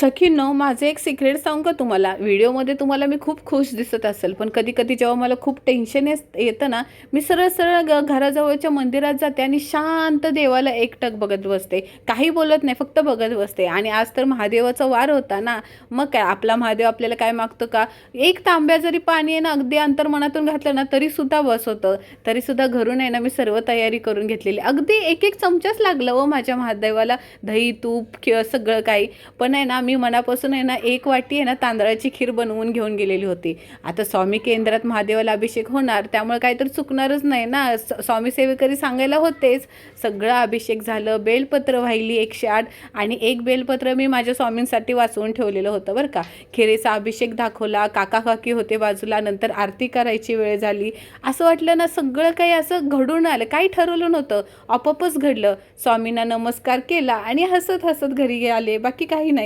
सखींनो माझं एक सिक्रेट सांगू का तुम्हाला? व्हिडिओमध्ये तुम्हाला मी खूप खुश दिसत असेल पण कधी कधी जेव्हा मला खूप टेन्शन येतं ना मी सरळ सरळ ग घराजवळच्या मंदिरात जाते आणि शांत देवाला एकटक बघत बसते. काही बोलत नाही फक्त बघत बसते. आणि आज तर महादेवाचा वार होता ना मग काय आपला महादेव आपल्याला काय मागतो का? एक तांब्या जरी पाणी आहे ना अगदी अंतर्मनातून घातलं ना तरीसुद्धा बस होतं. तरीसुद्धा घरून आहे ना मी सर्व तयारी करून घेतलेली. अगदी एक एक चमचाच लागलं व माझ्या महादेवाला. दही तूप किंवा सगळं काही. पण आहे ना मी मनापासून आहे ना एक वाटी आहे ना तांदळाची खीर बनवून घेऊन गेलेली होती. आता स्वामी केंद्रात महादेवाला अभिषेक होणार त्यामुळे काही तर चुकणारच नाही ना. स्वामी सेवेकरी सांगायला होतेच सगळं अभिषेक झालं बेलपत्र वाहिली एकशे आठ आणि एक बेलपत्र मी माझ्या स्वामींसाठी वाचवून ठेवलेलं होतं बरं का. खिरेचा अभिषेक दाखवला काका काकी होते बाजूला नंतर आरती करायची वेळ झाली. असं वाटलं ना सगळं काही असं घडून आलं काही ठरवलं नव्हतं. आपोआपच घडलं. स्वामींना नमस्कार केला आणि हसत हसत घरी आले बाकी काही नाही.